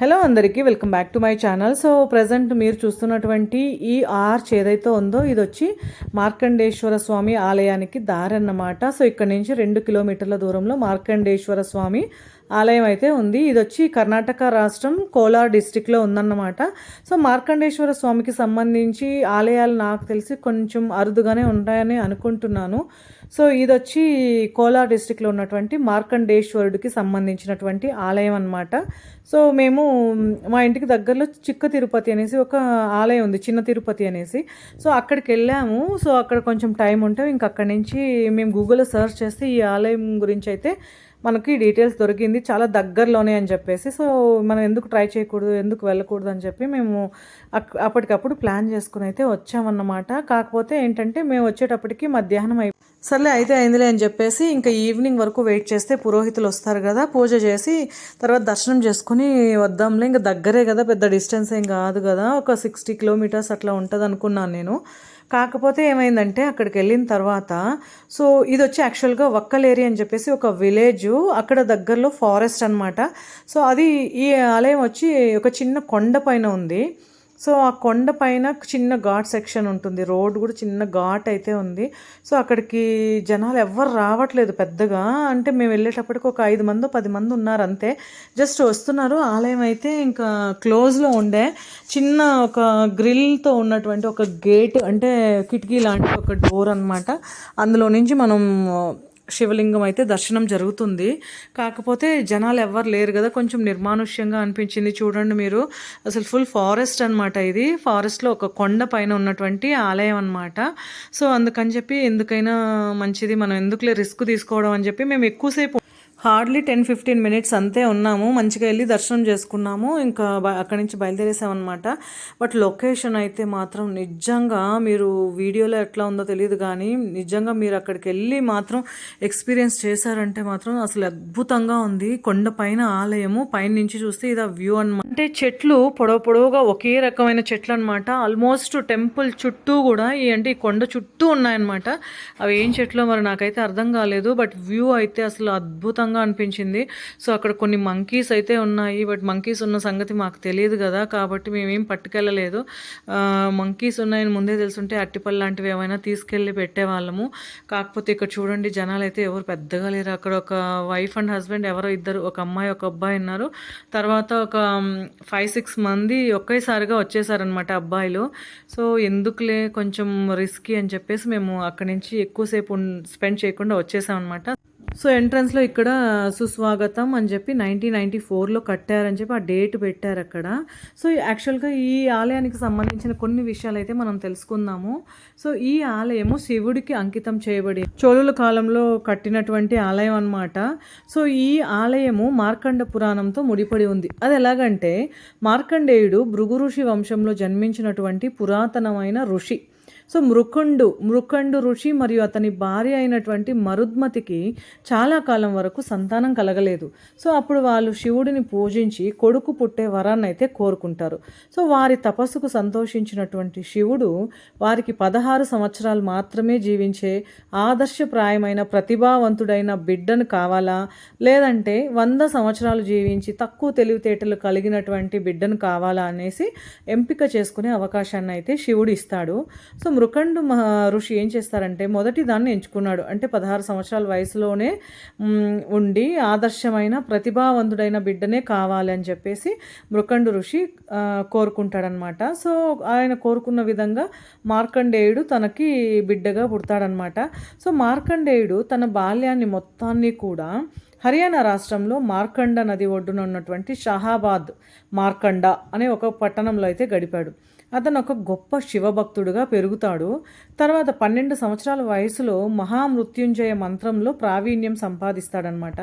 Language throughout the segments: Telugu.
హలో అందరికీ welcome back to my channel. So present మీరు చూస్తున్నటువంటి ఈ ఆర్చ్ ఏదైతే ఉందో ఇది వచ్చి మార్కండేశ్వర స్వామి ఆలయానికి దారి అన్నమాట సో ఇక్కడ నుంచి రెండు కిలోమీటర్ల దూరంలో మార్కండేశ్వర స్వామి ఆలయం అయితే ఉంది. ఇది వచ్చి కర్ణాటక రాష్ట్రం కోలార్ డిస్టిక్లో ఉందన్నమాట. సో మార్కండేశ్వర స్వామికి సంబంధించి ఆలయాలు నాకు తెలిసి కొంచెం అరుదుగానే ఉంటాయని అనుకుంటున్నాను. సో ఇది వచ్చి కోలార్ డిస్టిక్లో ఉన్నటువంటి మార్కండేశ్వరుడికి సంబంధించినటువంటి ఆలయం అనమాట సో మేము మా ఇంటికి దగ్గరలో చిక్క తిరుపతి అనేసి ఒక ఆలయం ఉంది చిన్న తిరుపతి అనేసి. సో అక్కడికి వెళ్ళాము. సో అక్కడ కొంచెం టైం ఉంటే ఇంక అక్కడి నుంచి మేము గూగుల్లో సెర్చ్ చేస్తే ఈ ఆలయం గురించి అయితే మనకి డీటెయిల్స్ దొరికింది చాలా దగ్గరలోనే అని చెప్పేసి. సో మనం ఎందుకు ట్రై చేయకూడదు ఎందుకు వెళ్ళకూడదు అని చెప్పి మేము అక్- అప్పటికప్పుడు ప్లాన్ చేసుకుని అయితే వచ్చామన్నమాట. కాకపోతే ఏంటంటే మేము వచ్చేటప్పటికి మధ్యాహ్నం అయి సర్లే అయితే అయిందిలే అని చెప్పేసి ఇంకా ఈవినింగ్ వరకు వెయిట్ చేస్తే పురోహితులు వస్తారు కదా పూజ చేసి తర్వాత దర్శనం చేసుకుని వద్దాంలే. ఇంకా దగ్గరే కదా పెద్ద డిస్టెన్స్ ఏం కాదు కదా ఒక సిక్స్టీ కిలోమీటర్స్ అట్లా ఉంటుంది అనుకున్నాను నేను. కాకపోతే ఏమైందంటే అక్కడికి వెళ్ళిన తర్వాత సో ఇది వచ్చి యాక్చువల్గా వక్కలేరి అని చెప్పేసి ఒక విలేజ్ అక్కడ దగ్గరలో ఫారెస్ట్ అన్నమాట. సో అది ఈ ఆలయం వచ్చి ఒక చిన్న కొండ పైన ఉంది. సో ఆ కొండ పైన చిన్న ఘాట్ సెక్షన్ ఉంటుంది. రోడ్ కూడా చిన్న ఘాట్ అయితే ఉంది. సో అక్కడికి జనాలు ఎవ్వరు రావట్లేదు పెద్దగా. అంటే మేము వెళ్ళేటప్పటికి ఒక ఐదు మంది పది మంది ఉన్నారు అంతే. జస్ట్ వస్తున్నారు. ఆలయం అయితే ఇంకా క్లోజ్లో ఉండే. చిన్న ఒక గ్రిల్తో ఉన్నటువంటి ఒక గేట్ అంటే కిటికీ లాంటి ఒక డోర్ అన్నమాట. అందులో నుంచి మనం శివలింగం అయితే దర్శనం జరుగుతుంది. కాకపోతే జనాలు ఎవ్వరు లేరు కదా. కొంచెం నిర్మానుష్యంగా అనిపించింది చూడండి మీరు. అసలు ఫుల్ ఫారెస్ట్ అనమాట ఇది. ఫారెస్ట్లో ఒక కొండ పైన ఉన్నటువంటి ఆలయం అనమాట సో అందుకని చెప్పి ఎందుకైనా మంచిది. మనం ఎందుకులే రిస్క్ తీసుకోవడం అని చెప్పి మేము ఎక్కువసేపు హార్డ్లీ టెన్ ఫిఫ్టీన్ మినిట్స్ అంతే ఉన్నాము. మంచిగా వెళ్ళి దర్శనం చేసుకున్నాము. ఇంకా అక్కడి నుంచి బయలుదేరేసామన్నమాట. బట్ లొకేషన్ అయితే మాత్రం నిజంగా మీరు వీడియోలో ఎట్లా ఉందో తెలియదు కానీ నిజంగా మీరు అక్కడికి వెళ్ళి మాత్రం ఎక్స్పీరియన్స్ చేశారంటే మాత్రం అసలు అద్భుతంగా ఉంది. కొండ పైన ఆలయము పైన నుంచి చూస్తే ఇది ఆ వ్యూ అనమాట అంటే చెట్లు పొడవు పొడవుగా ఒకే రకమైన చెట్లు అనమాట ఆల్మోస్ట్ టెంపుల్ చుట్టూ కూడా ఈ అంటే ఈ కొండ చుట్టూ ఉన్నాయన్నమాట. అవి ఏం చెట్లో మరి నాకైతే అర్థం కాలేదు. బట్ వ్యూ అయితే అసలు అద్భుతంగా అనిపించింది. సో అక్కడ కొన్ని మంకీస్ అయితే ఉన్నాయి. బట్ మంకీస్ ఉన్న సంగతి మాకు తెలియదు కదా. కాబట్టి మేమేం పట్టుకెళ్ళలేదు. మంకీస్ ఉన్నాయని ముందే తెలుసుంటే అట్టిపల్లి లాంటివి ఏమైనా తీసుకెళ్ళి పెట్టేవాళ్ళము. కాకపోతే ఇక్కడ చూడండి జనాలు అయితే ఎవరు పెద్దగా లేరు. అక్కడ ఒక వైఫ్ అండ్ హస్బెండ్ ఎవరో ఇద్దరు ఒక అమ్మాయి ఒక అబ్బాయి ఉన్నారు. తర్వాత ఒక ఫైవ్ సిక్స్ మంది ఒకేసారిగా వచ్చేసారనమాట అబ్బాయిలు. సో ఎందుకులే కొంచెం రిస్కీ అని చెప్పేసి మేము అక్కడి నుంచి ఎక్కువసేపు స్పెండ్ చేయకుండా వచ్చేసాం అనమాట సో ఎంట్రన్స్లో ఇక్కడ సుస్వాగతం అని చెప్పి నైన్టీన్ నైంటీ ఫోర్లో కట్టారని చెప్పి ఆ డేట్ పెట్టారు అక్కడ. సో యాక్చువల్గా ఈ ఆలయానికి సంబంధించిన కొన్ని విషయాలు అయితే మనం తెలుసుకుందాము. సో ఈ ఆలయము శివుడికి అంకితం చేయబడి చోళుల కాలంలో కట్టినటువంటి ఆలయం అన్నమాట. సో ఈ ఆలయము మార్కండ పురాణంతో ముడిపడి ఉంది. అది ఎలాగంటే మార్కండేయుడు భృగు ఋషి వంశంలో జన్మించినటువంటి పురాతనమైన ఋషి. సో మృకుండు మృకండు ఋషి మరియు అతని భార్య అయినటువంటి మరుద్మతికి చాలా కాలం వరకు సంతానం కలగలేదు. సో అప్పుడు వాళ్ళు శివుడిని పూజించి కొడుకు పుట్టే వరాన్ని అయితే కోరుకుంటారు. సో వారి తపస్సుకు సంతోషించినటువంటి శివుడు వారికి పదహారు సంవత్సరాలు మాత్రమే జీవించే ఆదర్శప్రాయమైన ప్రతిభావంతుడైన బిడ్డను కావాలా? లేదంటే వంద సంవత్సరాలు జీవించి తక్కువ తెలివితేటలు కలిగినటువంటి బిడ్డను కావాలా అనేసి ఎంపిక చేసుకునే అవకాశాన్ని అయితే శివుడు ఇస్తాడు. సో మృకండు మహా ఋషి ఏం చేస్తారంటే మొదటి దాన్ని ఎంచుకున్నాడు. అంటే పదహారు సంవత్సరాల వయసులోనే ఉండి ఆదర్శమైన ప్రతిభావంతుడైన బిడ్డనే కావాలి అని చెప్పేసి మృకండు ఋషి కోరుకుంటాడనమాట సో ఆయన కోరుకున్న విధంగా మార్కండేయుడు తనకి బిడ్డగా పుడతాడనమాట సో మార్కండేయుడు తన బాల్యాన్ని మొత్తాన్ని కూడా హర్యానా రాష్ట్రంలో మార్కండ నది ఒడ్డున ఉన్నటువంటి షహాబాద్ మార్కండ అనే ఒక పట్టణంలో అయితే గడిపాడు. అతను ఒక గొప్ప శివభక్తుడుగా పెరుగుతాడు. తర్వాత పన్నెండు సంవత్సరాల వయసులో మహామృత్యుంజయ మంత్రంలో ప్రావీణ్యం సంపాదిస్తాడనమాట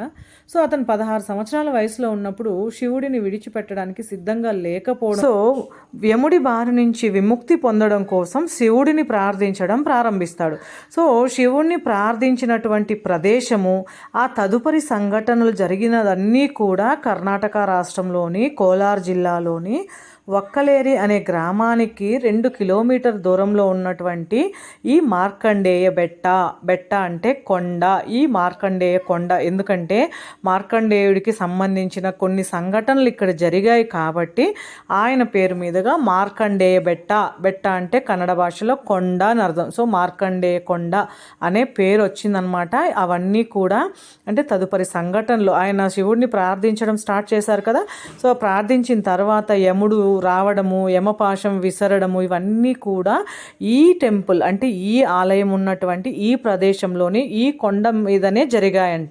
సో అతను పదహారు సంవత్సరాల వయసులో ఉన్నప్పుడు శివుడిని విడిచిపెట్టడానికి సిద్ధంగా లేకపోవడం సో యముడి బారి నుంచి విముక్తి పొందడం కోసం శివుడిని ప్రార్థించడం ప్రారంభిస్తాడు. సో శివుణ్ణి ప్రార్థించినటువంటి ప్రదేశము ఆ తదుపరి సంఘటనలు జరిగినదన్నీ కూడా కర్ణాటక రాష్ట్రంలోని కోలార్ జిల్లాలోని వక్కలేరి అనే గ్రామానికి రెండు కిలోమీటర్ దూరంలో ఉన్నటువంటి ఈ మార్కండేయ బెట్ట. బెట్ట అంటే కొండ. ఈ మార్కండేయ కొండ ఎందుకంటే మార్కండేయుడికి సంబంధించిన కొన్ని సంఘటనలు ఇక్కడ జరిగాయి కాబట్టి ఆయన పేరు మీదుగా మార్కండేయ బెట్ట. బెట్ట అంటే కన్నడ భాషలో కొండ అని అర్థం. సో మార్కండేయ కొండ అనే పేరు వచ్చిందనమాట. అవన్నీ కూడా అంటే తదుపరి సంఘటనలు. ఆయన శివుడిని ప్రార్థించడం స్టార్ట్ చేశారు కదా. సో ప్రార్థించిన తర్వాత యముడు రావడము యమపాశం విసరడము ఇవన్నీ కూడా ఈ టెంపుల్ అంటే ఈ ఆలయం ఉన్నటువంటి ఈ ప్రదేశంలోని ఈ కొండ మీదనే జరిగాయంట.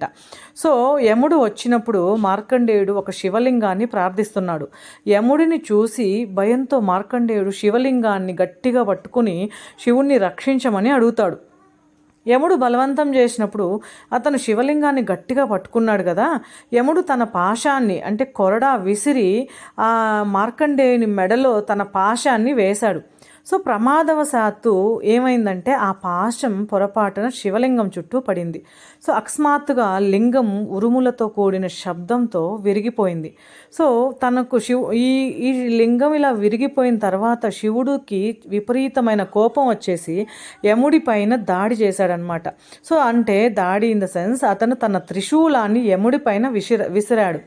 సో యముడు వచ్చినప్పుడు మార్కండేయుడు ఒక శివలింగాన్ని ప్రార్థిస్తున్నాడు. యముడిని చూసి భయంతో మార్కండేయుడు శివలింగాన్ని గట్టిగా పట్టుకుని శివుణ్ణి రక్షించమని అడుగుతాడు. యముడు బలవంతం చేసినప్పుడు అతను శివలింగాన్ని గట్టిగా పట్టుకున్నాడు కదా. యముడు తన పాశాన్ని అంటే కొరడా విసిరి ఆ మార్కండేయుని మెడలో తన పాశాన్ని వేశాడు. సో ప్రమాదవశాత్తు ఏమైందంటే ఆ పాశం పొరపాటున శివలింగం చుట్టూ పడింది. సో అకస్మాత్తుగా లింగం ఉరుములతో కూడిన శబ్దంతో విరిగిపోయింది. సో తనకు శివు ఈ ఈ లింగం ఇలా విరిగిపోయిన తర్వాత శివుడికి విపరీతమైన కోపం వచ్చేసి యముడి పైన దాడి చేశాడనమాట సో అంటే దాడి ఇన్ ద సెన్స్ అతను తన త్రిశూలాన్ని యముడి పైన విసిర విసిరాడు.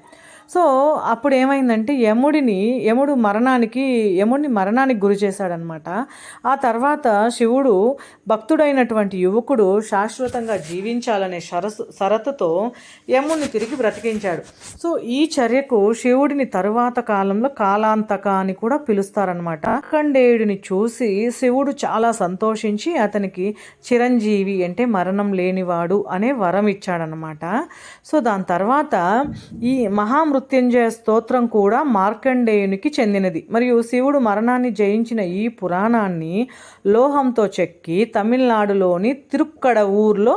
సో అప్పుడు ఏమైందంటే యముడిని యముడు మరణానికి యముడిని మరణానికి గురి చేశాడనమాట. ఆ తర్వాత శివుడు భక్తుడైనటువంటి యువకుడు శాశ్వతంగా జీవించాలనే షరసు షరతుతో యముడిని తిరిగి బ్రతికించాడు. సో ఈ చర్యకు శివుడిని తరువాత కాలంలో కాలాంతక అని కూడా పిలుస్తారనమాట. అఖండేయుడిని చూసి శివుడు చాలా సంతోషించి అతనికి చిరంజీవి అంటే మరణం లేనివాడు అనే వరం ఇచ్చాడనమాట. సో దాని తర్వాత ఈ మహామృ మృత్యుంజయ స్తోత్రం కూడా మార్కండేయునికి చెందినది. మరియు శివుడు మరణాన్ని జయించిన ఈ పురాణాన్ని లోహంతో చెక్కి తమిళనాడులోని తిరుక్కడ ఊర్లో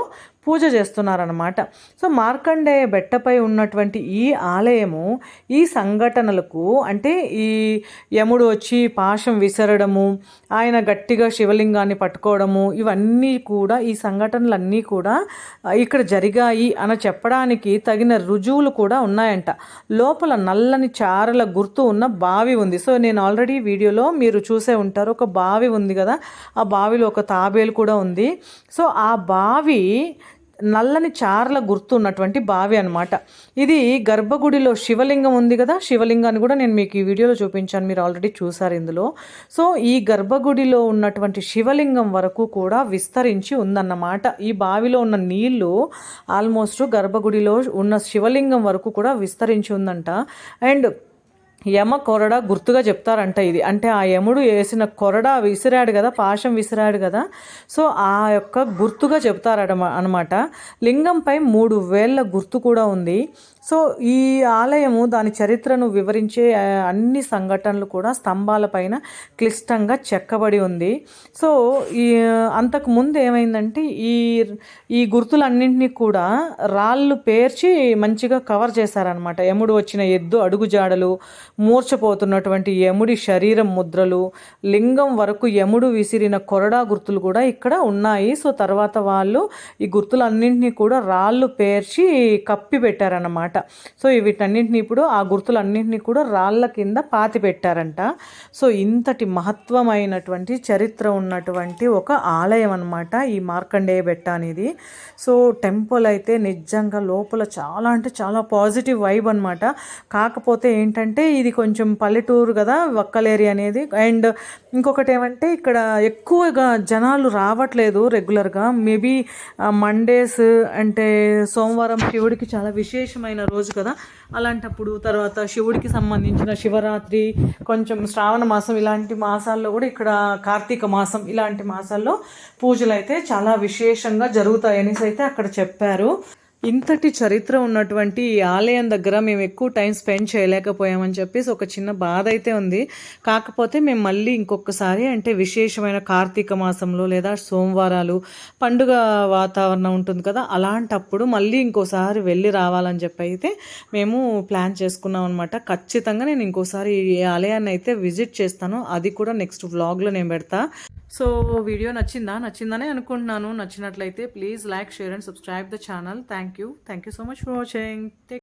పూజ చేస్తున్నారనమాట సో మార్కండేయ బెట్టపై ఉన్నటువంటి ఈ ఆలయము ఈ సంఘటనలకు అంటే ఈ యముడు వచ్చి పాశం విసరడము ఆయన గట్టిగా శివలింగాన్ని పట్టుకోవడము ఇవన్నీ కూడా ఈ సంఘటనలన్నీ కూడా ఇక్కడ జరిగాయి అని చెప్పడానికి తగిన రుజువులు కూడా ఉన్నాయంట. లోపల నల్లని చారల గుర్తు ఉన్న బావి ఉంది. సో నేను ఆల్రెడీ వీడియోలో మీరు చూసే ఉంటారు ఒక బావి ఉంది కదా ఆ బావిలో ఒక తాబేలు కూడా ఉంది. సో ఆ బావి నల్లని చార్ల గుర్తు ఉన్నటువంటి బావి అనమాట ఇది గర్భగుడిలో శివలింగం ఉంది కదా? శివలింగాన్ని కూడా నేను మీకు ఈ వీడియోలో చూపించాను. మీరు ఆల్రెడీ చూసారు ఇందులో. సో ఈ గర్భగుడిలో ఉన్నటువంటి శివలింగం వరకు కూడా విస్తరించి ఉందన్నమాట. ఈ బావిలో ఉన్న నీళ్ళు ఆల్మోస్ట్ గర్భగుడిలో ఉన్న శివలింగం వరకు కూడా విస్తరించి ఉందంట. అండ్ యమ కొరడ గుర్తుగా చెప్తారంట ఇది. అంటే ఆ యముడు వేసిన కొరడ విసిరాడు కదా పాశం విసిరాడు కదా. సో ఆ యొక్క గుర్తుగా చెప్తారట అనమాట లింగంపై మూడు వేళ్ళ గుర్తు కూడా ఉంది. సో ఈ ఆలయము దాని చరిత్రను వివరించే అన్ని సంఘటనలు కూడా స్తంభాలపైన క్లిష్టంగా చెక్కబడి ఉంది. సో ఈ అంతకు ముందు ఏమైందంటే ఈ ఈ గుర్తులన్నింటినీ కూడా రాళ్ళు పేర్చి మంచిగా కవర్ చేశారనమాట యముడు వచ్చిన ఎద్దు అడుగుజాడలు మూర్చపోతున్నటువంటి యముడి శరీరం ముద్రలు లింగం వరకు యముడు విసిరిన కొరడా గుర్తులు కూడా ఇక్కడ ఉన్నాయి. సో తర్వాత వాళ్ళు ఈ గుర్తులన్నింటినీ కూడా రాళ్ళు పేర్చి కప్పి పెట్టారన్నమాట. సో వీటన్నింటినీ ఇప్పుడు ఆ గుర్తులన్నింటినీ కూడా రాళ్ళ కింద పాతి పెట్టారంట. సో ఇంతటి మహత్వమైనటువంటి చరిత్ర ఉన్నటువంటి ఒక ఆలయం అనమాట ఈ మార్కండేయ బెట్ట అనేది. సో టెంపుల్ అయితే నిజంగా లోపల చాలా అంటే చాలా పాజిటివ్ వైబ్ అనమాట కాకపోతే ఏంటంటే ఇది కొంచెం పల్లెటూరు కదా వక్కలేరి అనేది. అండ్ ఇంకొకటి ఏమంటే ఇక్కడ ఎక్కువగా జనాలు రావట్లేదు రెగ్యులర్గా. మేబీ మండేస్ అంటే సోమవారం శివుడికి చాలా విశేషమైన రోజు కదా. అలాంటప్పుడు తర్వాత శివుడికి సంబంధించిన శివరాత్రి కొంచెం శ్రావణ మాసం ఇలాంటి మాసాల్లో కూడా ఇక్కడ కార్తీక మాసం ఇలాంటి మాసాల్లో పూజలు అయితే చాలా విశేషంగా జరుగుతాయనేసి అయితే అక్కడ చెప్పారు. ఇంతటి చరిత్ర ఉన్నటువంటి ఈ ఆలయం దగ్గర మేము ఎక్కువ టైం స్పెండ్ చేయలేకపోయామని చెప్పేసి ఒక చిన్న బాధ అయితే ఉంది. కాకపోతే మేము మళ్ళీ ఇంకొకసారి అంటే విశేషమైన కార్తీక మాసంలో లేదా సోమవారాలు పండుగ వాతావరణం ఉంటుంది కదా అలాంటప్పుడు మళ్ళీ ఇంకోసారి వెళ్ళి రావాలని చెప్పి అయితే మేము ప్లాన్ చేసుకున్నాం అనమాట ఖచ్చితంగా నేను ఇంకోసారి ఈ ఆలయాన్ని అయితే విజిట్ చేస్తాను అది కూడా నెక్స్ట్ వ్లాగ్లో నేను పెడతా. సో వీడియో నచ్చిందా? నచ్చిందనే అనుకుంటున్నాను. నచ్చినట్లయితే please like share and subscribe the channel. Thank you thank you so much for watching.